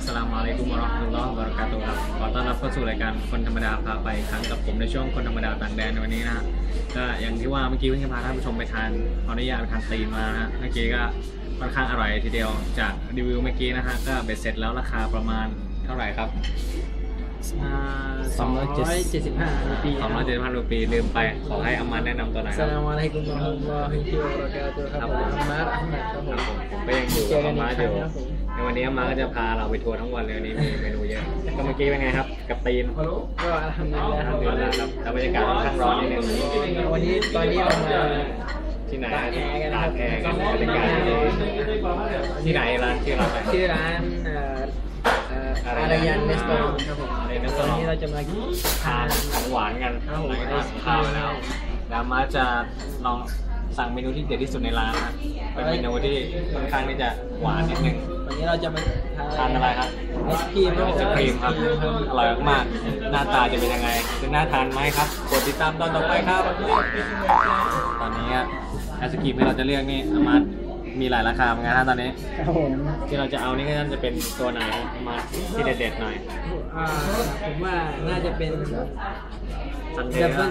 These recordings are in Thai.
อัสสลามุอะลัยกุมวะเราะห์มะตุลลอฮ์วะบะเราะกาตุฮ์ครับขอต้อนรับเข้าสู่รายการคนธรรมดาพาไปอีกครั้งกับผมในช่วงคนธรรมดาต่างแดนในวันนี้นะฮะก็อย่างที่ว่าเมื่อกี้เพิ่งจะพาท่านผู้ชมไปทานขออนุญาตไปทานตีนมานะฮะเมื่อกี้ก็ค่อนข้างอร่อยทีเดียวจากรีวิวเมื่อกี้นะฮะก็เบ็ดเสร็จแล้วราคาประมาณเท่าไหร่ครับสองร้อยเจ็ดสิบห้าปีสองร้อยเจ็ดสิบห้ารูปีลืมไปขอให้อามันแนะนำตัวหน่อยสครับลามอะลัยกุมวะเราะห์มะตุลลอฮิวะบะเราะกาตุฮ์ครับผมอัมมาร์อัมมัดครับผมผมก็ยังอยู่กับอามาอยู่ใน วันนี้อามาก็จะพาเราไปทัวร์ทั้งวันเลยวันนี้มีเมนูเยอะก็เมื่อกี้เป็นไงครับ กับตีนก็อัลฮัมดุลิลลาห์ทำเดือนแล้วครับแล้วบรรยากาศค่อนข้างร้อนนิดนึงวันนี้ตอนนี้เรามาที่ไหนตากแอร์กันนะตากแอร์กันบรรยากาศดีที่ไหนร้านชื่อร้านอะไรชื่อร้านเอ่อเอ่ออารยันเรสโตรนครับผมอารยันวันนี้เราจะมาทานของหวานกันครับผมหลังจากทานข้าวแล้วแล้วมาจะลองสั่งเมนูที่เด็ดที่สุดในร้านนะเป็นเมนูที่ค่อนข้างที่จะหวานนิดนึง วันนี้เราจะมาทานอะไรครับไอศครีมไอศครีมครับอร่อยมากๆหน้าตาจะเป็นยังไงจะน่าทานไหมครับกดติดตามตอนต่อไปครับ ตอนนี้ไอศครีมที่เราจะเลือกนี่อามามีหลายราคาเหมือนกันนะตอนนี้ครับผมที่เราจะเอานี่ก็น่าจะเป็นตัวไหนอามาที่เด็ดๆหน่อยอ่าผมว่าน่าจะเป็นซันเดดับย์เบิล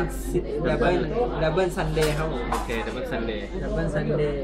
ดับเบิลดับเบิลซันเดย์ครับผมโอเคดับเบิลซันเดย์ดับเบิลซันเดย์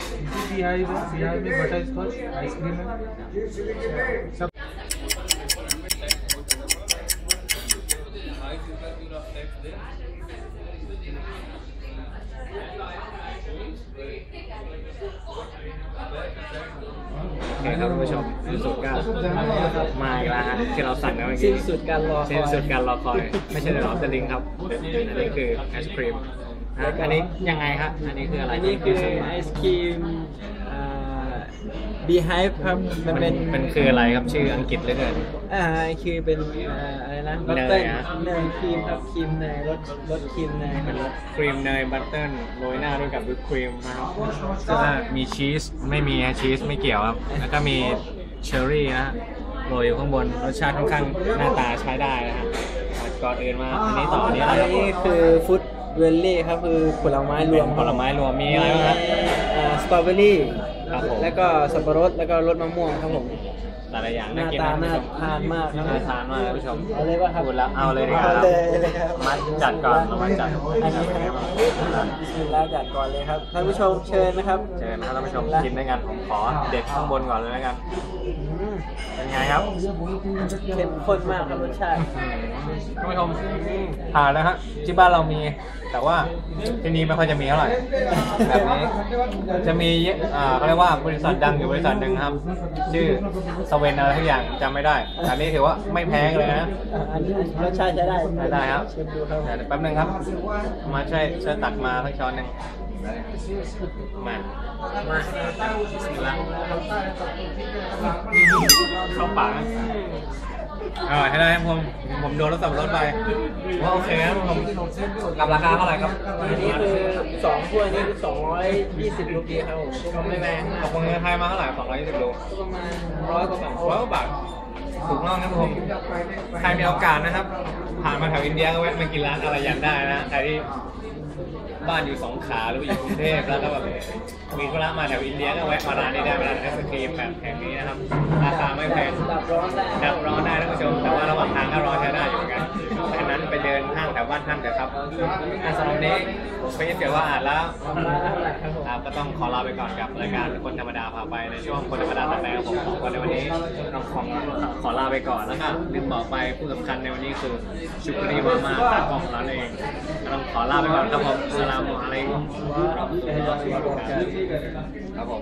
बिहार में बिहार में butter scotch ice cream है सब โอเคครับท่านผู้ชมสิ้นสุดก็มาอีกแล้วฮะที่เราสั่งนะเมื่อกี้ สิ้นสุดการรอค สิ้ อน สุด ย การรอคอย ไม่ใช่เดอะลอฟเดอะลิงครับอันนี้คือไอศครีม ฮะอันนี้ยังไงครับอันนี้คืออะไรอันนี้คือไอศครีมบีไฮฟ์ครับมันเป็นมันคืออะไรครับชื่ออังกฤษเหลือเกินอ่าคือเป็นอ่าอะไรนะบัตเตอร์เนยฮะเนยครีมครับครีมเนยรสรสครีมเนยครับครีมเนยบัตเตอร์โรยหน้าด้วยกับวิปครีมนะครับแล้วก็มีชีสไม่มีฮะชีสไม่เกี่ยวครับแล้วก็มีเชอร์รี่นะฮะโรยอยู่ข้างบนรสชาติค่อนข้างหน้าตาใช้ได้นะฮะก่อนอื่นมาอันนี้ต่ออันนี้อะไรอันครับนี้คือฟุต เวลลี่ครับคือผลไม้รวมผลไม้รวมมีอะไรบ้างครับสตรอเบอรี่า strawberry ครับผมแล้วก็สับปะรดแล้วก็รสมะม่วงครับผม แต่ละอย่างหน้ากิตาะน่าท่ผู้ชทานมากครับน่าทานมากท่านผู้ชมเอาเลยป่ะครับพูดแล้วเอาเลยดีกว่าเอาเลยเลยครับมาจัดก่อนเรามาจัดอันนี้ครับบิสมิลลาห์จัดก่อนเลยครับท่านผู้ชมเชิญนะครับเชิญนะครับท่านผู้ชมกินด้วยกันผมขอเด็ดข้างบนก่อนเลยแล้วกันอืมเป็นไงครับเข้มข้นมากครับรสชาติท่านผู้ชมผ่านแล้วฮะที่บ้านเรามี แต่ว่าที่นี่ไม่ค่อยจะมีเท่าไหร่แบบนี้จะมีอ่าเขาเรียกว่าบริษัทดังอยู่บริษัทหนึ่งครับ ชื่อสเวนอะไรทุกอย่างจำไม่ได้ อันนี้ถือว่าไม่แพงเลยนะอ่าอันนี้รสชาติใช้ได้ใช้ได้ครับชิมดูครับเดี๋ยวแป๊บนึงครับ มาช่วยช่วยตักมาสักช้อนหนึ่งมามาละเข้าปากนะ อร่อยใช่ได้ครับผมผมโดนรถสับปะรถไปว่าโอเคครับผมกับราคาเท่าไหร่ครับอันนี้คือสองถ้วยนี่คือสองร้อยยี่สิบรูปีครับผมก็ไม่แพงมาตกกลงเงินไทยมาเท่าไหร่สองร้อยยี่สิบโลก็ประมาณร้อยกว่าบาทร้อยกว่าบาทถูกต้องนะครับผมใครมีโอกาสนะครับ ผ่านมาแถวอินเดียก็แวะมากินร้านอะไรยันได้นะใครที่ บ้านอยู่สองขาหรือว่าอยู่กรุงเทพแล้วก็แบบมีธุระมาแถวอินเดียก็แวะมาร้านนี้ได้ร้านไอศครีมแบบแห่งนี้นะครับราคาไม่แพงดับร้อนได้ดับร้อนได้ท่านผู้ชมแต่ว่าระหว่างทางก็ร้อนใช้ได้อยู่เหมือนกันดังนั้นไปเดิน ห้างแถวบ้านท่านเถอะครับอะสำหรับนี้ผมไม่เสียว่าอ่านแล้วครับก็ต้องขอลาไปก่อนกับรายการคนธรรมดาพาไปในช่วงคนธรรมดาต่างแดนของผมสองคนในวันนี้ต้องขอขอลาไปก่อนแล้วก็ลืมบอกไปผู้สำคัญในวันนี้คือชุกรีวามาตากล้องของเราเองก็ต้องขอลาไปก่อนครับผมสลามอะไรกุมวะเราะห์มะตุลลอะบะเราะกาตุฮ์ครับผม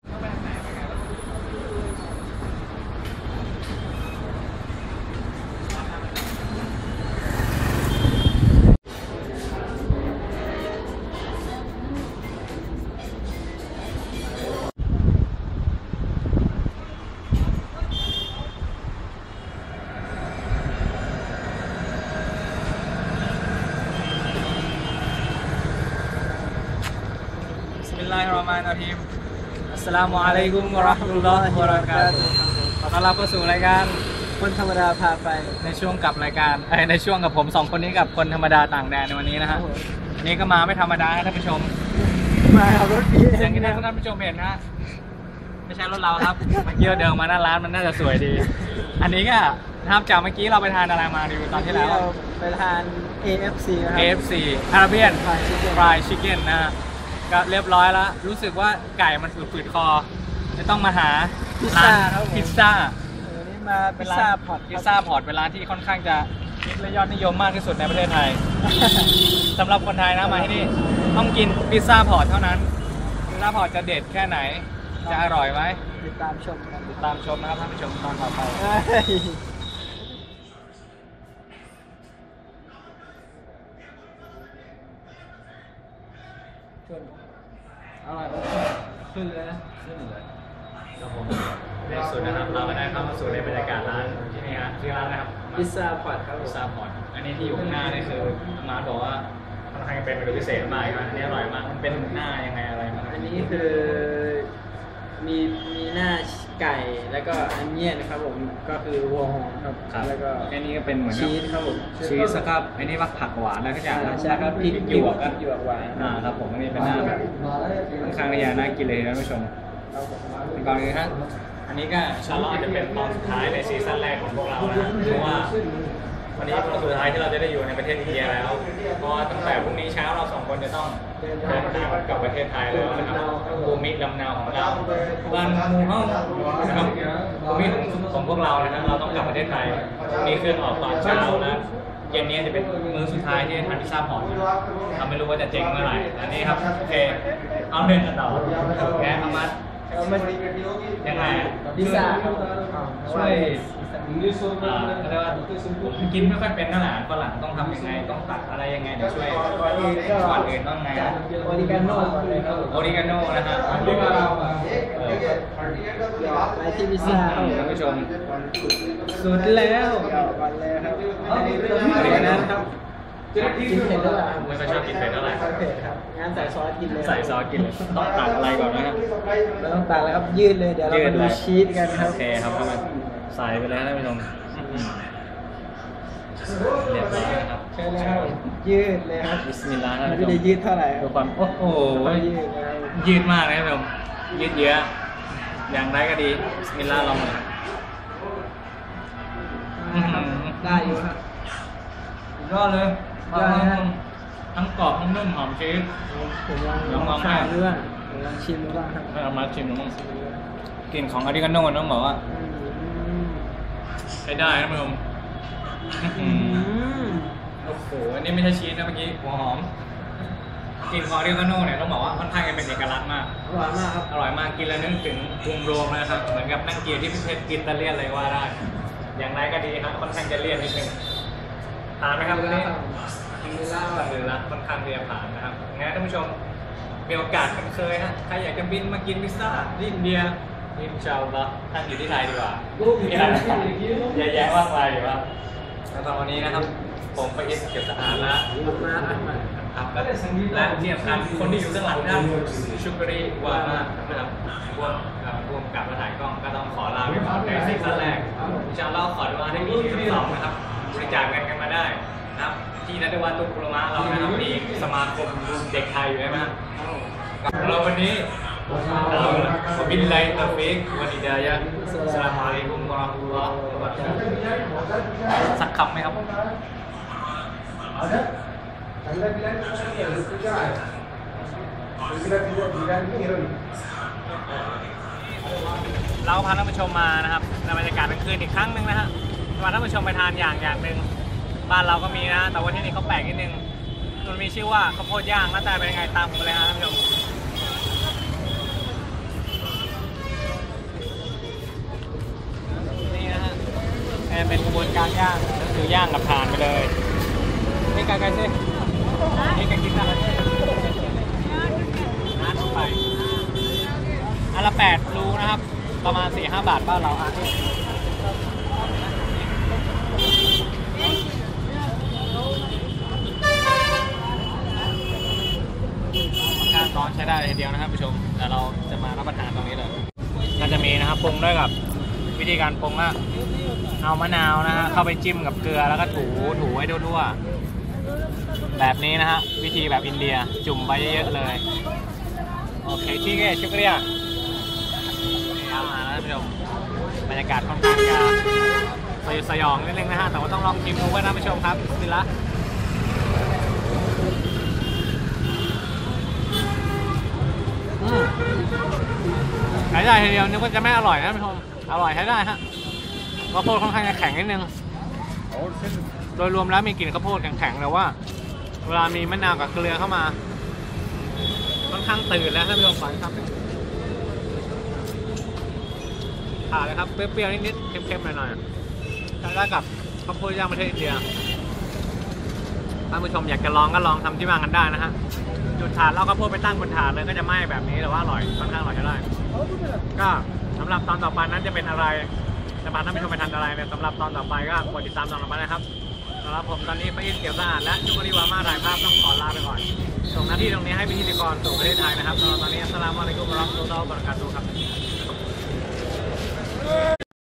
ลามุอะลัยกุมวะเราะห์มะตุลลอฮิวะบะเราะกาตุฮ์ขอต้อนรับเข้าสู่รายการคนธรรมดาพาไป ในช่วงกับรายการเอ้ยในช่วงกับผมสองคนนี้กับคนธรรมดาต่างแดนในวันนี้นะฮะวันนี้ก็มาไม่ธรรมดานะท่านผู้ชมมาขับรถพี่อย่างที่ท่านผู้ชมเห็นนะฮะไม่ใช่รถเราครับเมื่อกี้เราเดินมาหน้าร้านมันน่าจะสวยดี อันนี้ก็นะครับจากเมื่อกี้เราไปทานอะไรมาดูตอนที่แล้ว เราไปทาน AFC นะครับ KFC Arabian Fried Chicken Fried Chicken นะฮะ ก็เรียบร้อยแล้ว รู้สึกว่าไก่มันฝืดๆคอจะต้องมาหาพิซซ่าร้นครับผม พิซซ่า วันนี้มาพิเป็นซร้านซ่าพอตพิซซ่าพอร์ตเป็นร้านที่ค่อนข้างจะฮิตและยอดนิยมมากที่สุดในประเทศไทย สำหรับคนไทยนะมาที่นี่ต้องกินพิซซ่าพอร์ตเท่านั้นพิซซ่าพอร์ตจะเด็ดแค่ไหน จะอร่อยไหมติดตามชมกันติดตามชมนะครับท่านผู้ชมตอนต่อไปเฮ้ย อร่อยขึ้นเลยนะขึ้นเลยครับผมในสุดนะครับเราก็ได้เข้ามาสู่ในบรรยากาศร้านที่นี่ฮะชื่อร้านนะครับพิซซ่าพอตครับผพิซมซ่าพอร์ตอันนี้ที่อยู่ข้างหน้านี่คือมาบอกว่าค่อนข้างจะเป็นเมนูพิเศษมากนะอันนี้อร่อยมากมันเป็นหน้ายังไงอะไรมั้งอันนี้คือมีมีหน้า ไก่แล้วก็อันเนี้ยนะครับผมก็คือวัวหอมครับครับแล้วก็อันนี้ก็เป็นเหมือนกับชีสครับผมชีสแล้วก็อันนี้ว่าผักหวานแล้วก็อย่างใช่ครับพริกหยวกพริอะกหยวกหวานอ่าครับผมอันนี้เป็นหน้าแบบค่อนข้างที่จะน่ากินเลยนะท่านผู้ชมครับผมก่อนอื่นครับอันนี้ก็ชาร์ลอตจะเป็นตอนสุดท้ายในซีซั่นแรกของพวกเรานะเพราะว่า วันนี้เป็นวันสุดท้ายที่เราจะได้อยู่ในประเทศอินเดียแล้วเพราะว่าตั้งแต่พรุ่งนี้เช้าเราสองคนจะต้องเดินทางกลับประเทศไทยแล้วนะครับภูมิลำเนาของเราบ้านห้องนะครับภูมิของของพวกเรานะครับเราต้องกลับประเทศไทยพรุ่งนี้เครื่องออกตอนเช้าแล้วเย็นนี้จะเป็นมื้อสุดท้ายที่ทานพิซซ่าพอนะเราไม่รู้ว่าจะเจ๊งเมื่อไหร่อันนี้ครับโอเคเอาเรื่องกันต่อแกเอามา แล้วมันยังไงอะพิซซ่าครับช่วยอ่าเขาเรียกว่าผมกินไม่ค่อยเป็นเท่าไหร่ฝรั่งต้องทำยังไงต้องตัดอะไรยังไงเดี๋ยวช่วยก่อนอื่นก็ก่อนอื่นต้องไงจัดโอริกาโน่ก่อนเลยครับผมโอริกาโน่นะฮะเออไปที่พิซซ่าครับผมท่านผู้ชมสุดแล้วเดี๋ยวก่อนเลยครับอันนี้เริ่มจากนั้นครับ กินเผ็ดแล้วเหรอครับไม่ค่อยชอบกินเผ็ดเท่าไหร่เผ็ดครับงั้นใส่ซอสกินเลยใส่ซอสกินเลยต้องตัดอะไรก่อนนะฮะไม่ต้องตัดแล้วครับยืดเลยเดี๋ยวเรามาดูชีสกันครับ โอเคครับก็มาใส่ไปเลยนะท่านผู้ชมอื้อหือเรียบร้อยนะครับเชิญเลยครับยืดเลยครับบิสมิลลาห์นะไม่ท่านผู้ชได้มยืดเท่าไหร่คดูรับความโอ้โห ไม่ยืดนะครับยืดมากเลยครับผมยืดเยอะ อย่างไรก็ดีบิสมิลลาห์ลองเลยอื้อหือได้อยู่ครับสุดยอดเลย ยอดนะฮะทั้งกรอบทั้งนุ่มหอมชีส ผมลองลองลองชิมให้ดูบ้างผมลองชิมดูบ้างครับเอามาชิมดูมั้งกลิ่นของอาริกาโน่ต้องบอกว่าอืมใช้ได้นะคุณผู้ชมอื้อหือือมโอ้โห อันนี้ไม่ใช่ชีสนะเมื่อกี้หัวหอม กลิ่นของอาริกาโน่เนี่ยต้องบอกว่าค่อนข้างจะเป็นเอกลักษณ์มาก อร่อยมากครับ อร่อยมากกินแล้วนึกถึงกรุงโรมเลยนะครับ เหมือนกับนั่งกินที่ประเทศอิตาเลียนเลยว่าได้ อย่างไรก็ดีครับค่อนข้างจะเลี่ยนนิดนึง ผ่านไหมครับวันนี้ทำเวลาผ่านเลยละค่อนข้างที่จะผ่านนะครับงั้นท่านผู้ชมมีโอกาสกันเคยนะใครอยากจะบินมากินพิซซ่าที่อินเดียอินชาอัลลอฮ์ท่านอยู่ที่ไทยดีกว่ามีร้านอาหารเยอะแยะมากมายอยู่ครับแล้วตอนวันนี้นะครับ ผมไปเอ็นเก็บสะอาดแล้วมาอันใหม่ครับและและที่สำคัญคนที่อยู่ข้างหลังท่านชุกรีวามากนะครับพวกเอ่อรวมกับมาถ่ายกล้องก็ต้องขอลาไปก่อนในซีซั่นแรกอินชาอัลลอฮ์ขอดูอาให้มีซีซั่นสองนะครับ บริจาคเงินกันมาได้นะครับที่นัทวัฒน์ตุกรุมะเรานะครับมีสมาคมเด็กไทยอยู่ใช่ไหมเราวันนี้เราขอบินไลตาฟิกวันอิดายะสลามอะลัยกุมวะราะห์มุลลอฮ์วะบะเราะกาตุสักคำไหมครับเราพาท่านผู้ชมมานะครับในบรรยากาศกลางคืนอีกครั้งหนึ่งนะฮะ พาท่านผู้ชมไปทานอย่างอย่างหนึ่งบ้านเราก็มีนะ แต่ว่าที่นี่เขาแปลกนิดนึงมันมีชื่อว่าข้าวโพดย่างหน้าตาเป็นยังไงตามผมไปเลยฮะท่านผู้ชมนี่นะฮะเป็นกระบวนการย่างก็คือย่างกับทานไปเลยนี่ไกลๆสินี่ไกลกินได้น้ำไปอันละแปดรูนะครับ ประมาณสี่ห้าบาทบ้านเราอะค่อนข้าง ร้อนใช้ไดียวนะครับผู้ชมแต่เราจะมารับประทานตรงนี้เลยก็จะมีนะครับปรุงด้วยกับวิธีการปรุงอะเอามะนาวนะฮะเข้าไปจิ้มกับเกลือแล้วก็ถูถูไว้ทั่วๆแบบนี้นะฮะวิธีแบบอินเดียจุ่มไปเยอะๆเลยโอเคที่เกชุกเรียนี่ครับมาแล้วท่านผู้ชมบรรยากาศค่อนข้างจะสยดสยองนิดนึงนะฮะแต่ว่าต้องลองชิมดูไว้นะผู้ชมครับสิลละอืม ใช้ได้ทีเดียวนึกว่าจะไม่อร่อยนะท่ชมอร่อยใช้ได้ฮะข้าวโพดค่อนข้างจะแข็งนิดนึงโดยรวมแล้วมีกลิ่นข้าวโพดแข็งๆแต่ว่า เวลามีมะนาวกับเกลือเข้ามาค่อนข้างตื่นแล้วท่านผู้ชมฟังครับผ่านเลยครับเปรี้ยวๆนิดๆเค็มๆหน่อยๆทานได้กับข้าวโพดย่างประเทศอินเดียท่านผู้ชมอยากจะลองก็ลองทำที่บ้านกันได้นะฮะ จุดถาดแล้วข้าวโพดไปตั้งบนถาดเลยก็จะไหม้แบบนี้แต่ว่าอร่อยค่อนข้างอร่อยใช้ได้ก็สำหรับตอนต่อไปนั้นจะเป็นอะไรจะพาท่านผู้ชมไปทานอะไรเนี่ยสำหรับตอนต่อไปก็กดติดตามตอนต่อไปนะครับสำหรับผมตอนนี้พระอินเกี่ยวสะอาดและชุกรีวามาถ่ายภาพต้องขอลาไปก่อนส่งหน้าที่ตรงนี้ให้พิธีกรสู่ประเทศไทยนะครับสำหรับตอนนี้อัสสลามุอะลัยกุมวะเราะห์มะตุลลอฮ์วะบะเราะกาตุฮ์ครับ